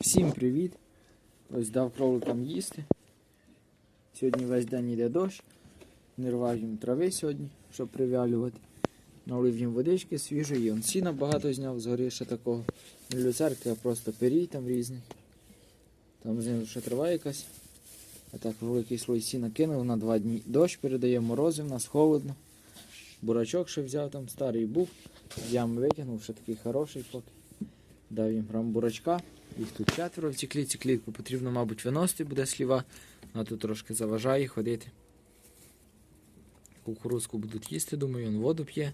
Всім привіт! Ось дав кроликам їсти. Сьогодні весь день йде дощ. Не рвав їм трави сьогодні, щоб привялювати. Налив їм водички свіжої. Он сіна багато зняв згори ще такого. Не люцерки, а просто пирій там різних. Там знизу ще трава якась. А так великий слой сіна кинув на два дні. Дощ передає морози, в нас холодно. Бурачок ще взяв там, старий був. З ями викинув, ще такий хороший поки. Дав їм грам бурачка. Їх тут четверо в цій клітці. Клітку потрібно, мабуть, виносити буде сліва. А тут трошки заважає ходити. Кукурузку будуть їсти, думаю, він воду п'є.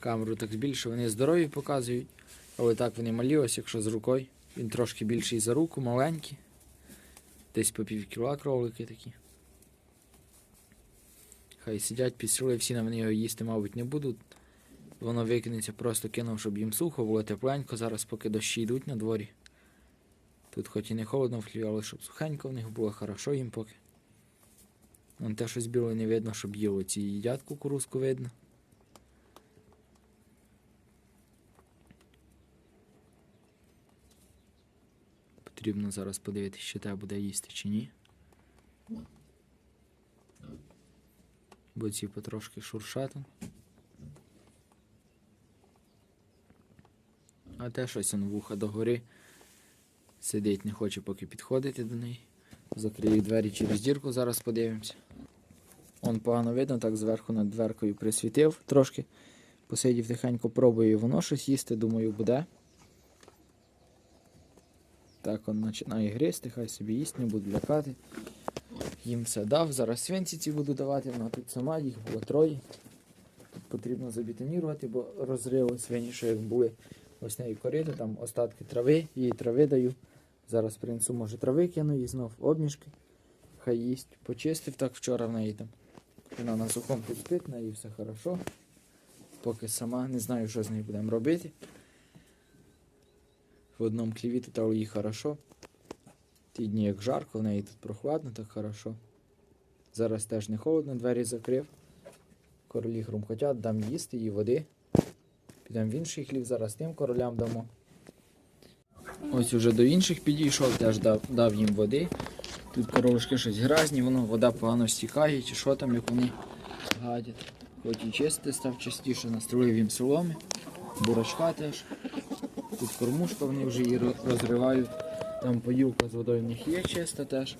Камеру так збільше, вони здорові показують. Але так вони малі, ось якщо з рукою. Він трошки більший за руку, маленький. Десь по пів кіла кролики такі. Хай сидять, підсіли, всі на вони його їсти, мабуть, не будуть. Воно викинеться, просто кинув, щоб їм сухо, було тепленько. Зараз поки дощі йдуть на дворі. Тут хоч і не холодно в хліві, але щоб сухенько в них було, хорошо їм поки. Вон те щось біле не видно, щоб їло. Ці їдять кукурузку видно. Потрібно зараз подивитися, чи те буде їсти чи ні. Бо ці потрошки шуршати. А те щось он вуха догори. Сидить, не хоче поки підходити до неї. Закрию двері через дірку, зараз подивимося. Он погано видно, так зверху над дверкою присвітив трошки. Посидів тихенько, пробую воно щось їсти, думаю, буде. Так, он починає гризти, хай собі їсть, не буду лякати. Їм все дав. Зараз свинці ці буду давати, вона тут сама, їх було троє. Тут потрібно забетонірувати, бо розриви свині, що як були ось неї корито, там остатки трави, їй трави даю. Зараз принесу, може, трави кину і знов обніжки. Хай їсть. Почистив так вчора в неї там. Вона на сухому тут неї все хорошо. Поки сама не знаю, що з нею будемо робити. В одному кліві тут але їй хорошо. Ті дні як жарко, в неї тут прохладно, так хорошо. Зараз теж не холодно, двері закрив. Королі хрумкотять, дам їсти і води. Підемо в інший хлів, зараз тим королям дамо. Ось уже до інших підійшов, теж дав, дав їм води. Тут коровушки щось гразні, воно вода погано стікає, чи що там, як вони гадять. Хоч і чистити став частіше, настрілив їм соломи, бурачка теж. Тут кормушка, вони вже її розривають. Там поїлка з водою в них є чиста теж.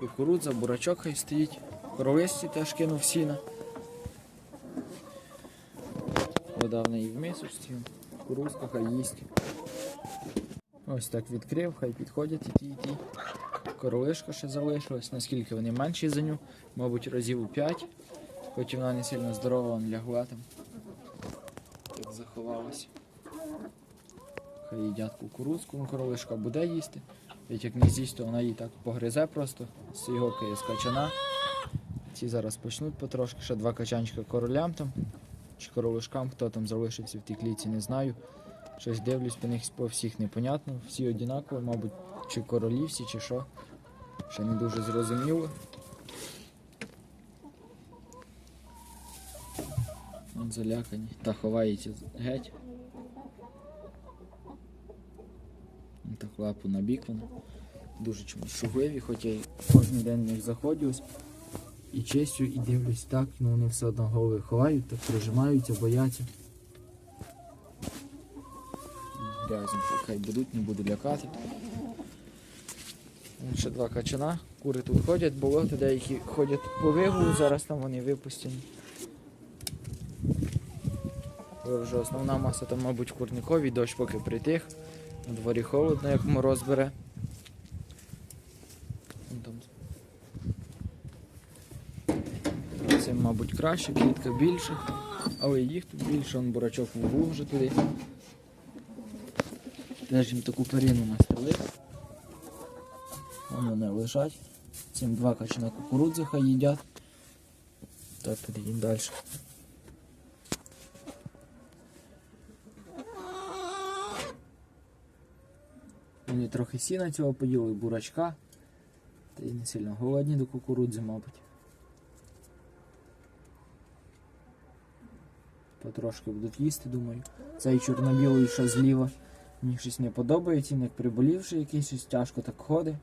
Кукурудза, бурачок хай стоїть. Коровисті теж кинув сіна. Вода в неї в мисочці, кукурузка хай їсть. Ось так відкрив, хай підходять і ті, і ті. Королишка ще залишилась, наскільки вони менші за ню, мабуть, разів у 5. Хоч вона не сильно здорова, вон лягла там. Так заховалась. Хай їдять кукурузку, ну королишка буде їсти. Ведь як не з'їсть, то вона її так погризе просто з його з качана. Ці зараз почнуть потрошки, ще два качанчика королям там. Чи королишкам, хто там залишився в тій кліці, не знаю. Щось дивлюсь по них по всіх непонятно. Всі однакові, мабуть, чи королі всі, чи що. Ще не дуже зрозуміло. От залякані. Та ховається геть. Так лапу на бік воно. Дуже чомусь шугливі, хоч я кожен день в них заходжу ось і чистю, і дивлюсь так, ну вони все одно голови ховають, так прижимаються, бояться. Грязні, хай будуть, не буду лякати. Вон ще два качана. Кури тут ходять, болоти деякі ходять по вигулу, зараз там вони випустені. Вже основна маса там, мабуть, курникові, дощ поки притих. На дворі холодно, як мороз бере. Вон там. Цим, краще, клітка більше, але їх тут більше, он бурачок в углу вже туди. Теж їм таку перину настелив. Вон вони лежать. Цим два качана кукурудзи хай їдять. Так, підійдемо далі. Вони трохи сіна цього поїли, бурачка. Та й не сильно голодні до кукурудзи, мабуть. Потрошки будуть їсти, думаю. Цей чорно-білий, що зліва, Мені щось не подобається, як приболівши якийсь щось тяжко так ходить.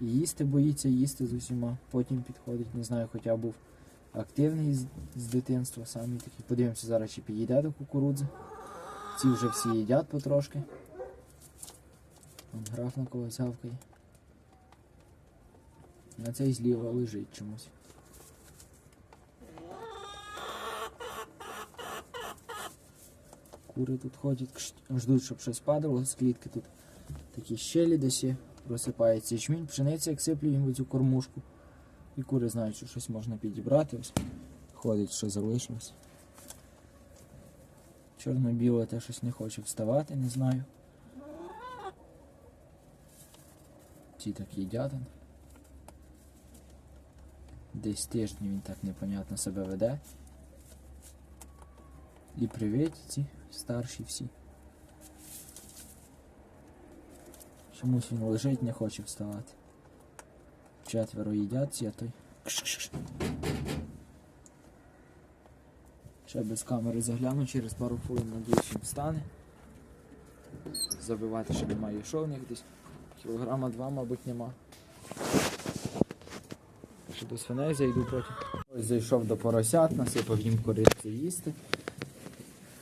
І їсти боїться, їсти з усіма. Потім підходить, не знаю, хоча був активний з, з дитинства, самі такий. Подивимося зараз, чи підійде до кукурудзи. Ці вже всі їдять потрошки. Граф на когось гавкає. На цей зліва лежить чомусь. Кури тут ходять, ждуть, щоб щось падало з клітки тут. Такі щелі десь є, ячмінь, пшениця, як сиплю їм в цю кормушку. І кури знають, що щось можна підібрати. Ось ходить, що залишилось. Чорно-біле те щось не хоче вставати, не знаю. Ці так їдять. Десь тиждень він так непонятно себе веде. І привіт ці старші всі. Чомусь він лежить, не хоче вставати. Четверо їдять а той. Ще без камери загляну, через пару хвилин надіюсь він встане. Забивати ще немає що в них десь. Кілограма два, мабуть, нема. До свиней зайду потім. Ось зайшов до поросят, насипав їм кориці їсти.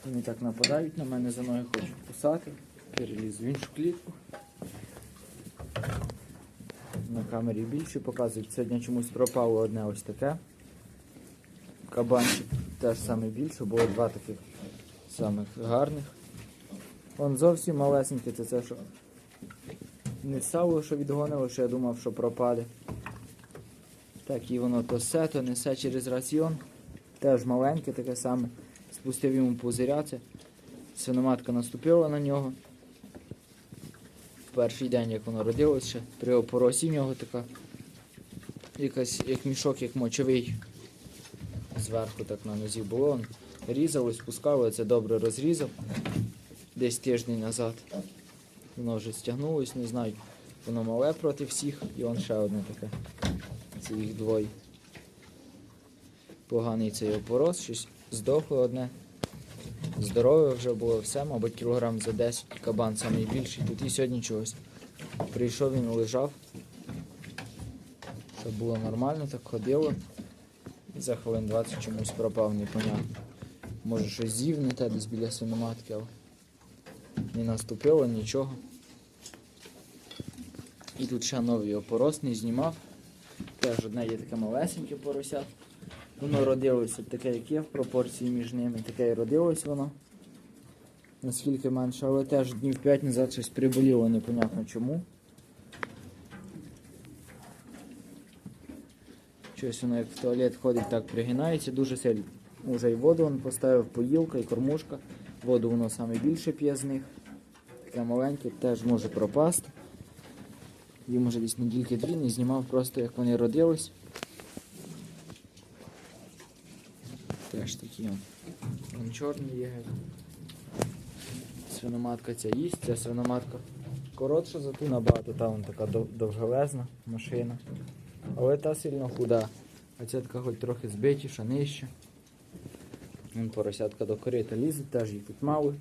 Вони так нападають на мене, за ноги хочуть кусати. Переліз в іншу клітку. На камері більше показують. Сьогодні чомусь пропало одне ось таке. Кабанчик теж саме більше, було два таких самих гарних. Вон зовсім малесенький, це це що не сало, що відгонило, що я думав, що пропаде. Так і воно то все, то несе через раціон. Теж маленьке, таке саме. Спустив йому пузиря, це свиноматка наступила на нього. В перший день, як воно родилось, ще при опоросі в нього така якась як мішок, як мочовий. Зверху так на нозі було. Різало, спускало, це добре розрізав десь тиждень назад. Воно вже стягнулось, не знаю. Воно мале проти всіх, і он ще одне таке. Це їх двоє. Поганий цей опорос, щось здохло одне. Здорове вже було все, мабуть, кілограм за 10 кабан найбільший. Тут і сьогодні чогось. Прийшов він лежав. Все було нормально, так ходило. І за хвилин 20 чомусь пропав, непонятно. Може щось з'їв не те десь біля свиноматки, але не наступило нічого. І тут ще новий опорос не знімав. Теж одне є таке малесеньке порося. Воно родилося таке, як є в пропорції між ними, таке і родилось воно. Наскільки менше, але теж днів 5 назад щось приболіло, непонятно чому. Щось воно як в туалет ходить, так пригинається дуже сильно. Уже і воду він поставив, поїлка і кормушка. Воду воно саме більше п'є з них. Таке маленьке теж може пропасти. Їм може десь недільки дві не знімав просто як вони родились. Теж такі он. Вон чорний є. Свиноматка ця їсть, ця свиноматка коротша за ту набагато, та вон така дов- довжелезна машина. Але та сильно худа. А ця така хоч трохи збитіша, нижча. Вон поросятка до корита лізе, теж їх тут мало.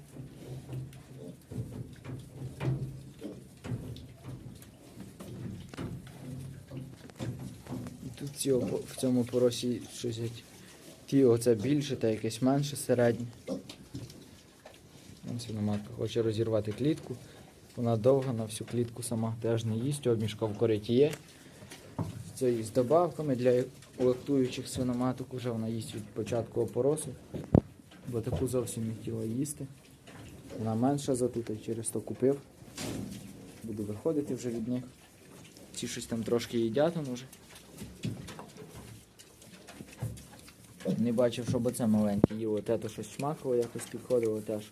І тут ці в цьому поросі щось Ті оце більше та якесь менше середнє. Свиноматка хоче розірвати клітку. Вона довга на всю клітку сама теж не їсть, обмішка в кориті є. Це і з добавками для лактуючих свиноматок вже вона їсть від початку опоросу, бо таку зовсім не хотіла їсти. Вона менша за тут, через то купив. Буду виходити вже від них. Ці щось там трошки їдять уже. Не бачив, щоб оце маленьке їло. Те то щось шмакало, якось підходило теж.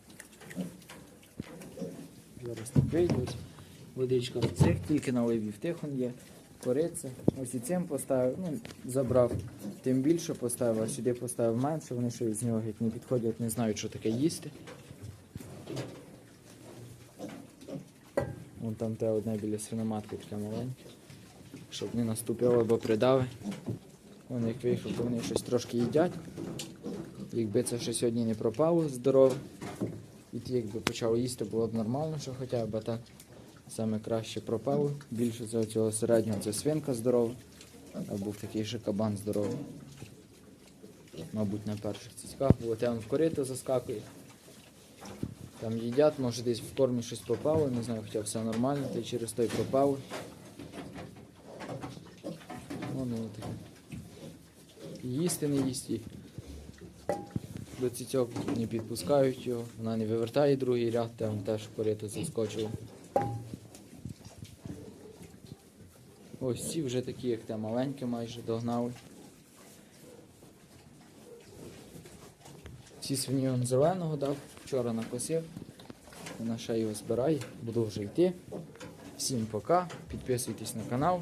Зараз так вийдуть. Водичка в цих тільки налив і в тих он є. Кориця. Ось і цим поставив, ну, забрав. Тим більше поставив, а сюди поставив менше, вони ще з нього геть не підходять, не знають, що таке їсти. Вон там те одне біля свиноматки таке маленьке. Щоб не наступило або придави. Вони як вийшов, то вони щось трошки їдять. Якби це ще сьогодні не пропало здорове, І ті, якби почав їсти, було б нормально, що хоча б так. Саме краще пропало. Більше за цього середнього це свинка здорова, а був такий ще кабан здоровий. Мабуть, на перших цицьках, бо там в корито заскакує. Там їдять, може десь в кормі щось попало, не знаю, хоча все нормально, та й через той пропало. Воно таке. Їсти не їсть і до цицьок не підпускають його, вона не вивертає другий ряд, там теж корито заскочило. Ось ці вже такі, як те маленькі, майже догнали. Ці свині он зеленого дав, вчора накосив. Вона ще його збирає, буду вже йти. Всім пока, підписуйтесь на канал.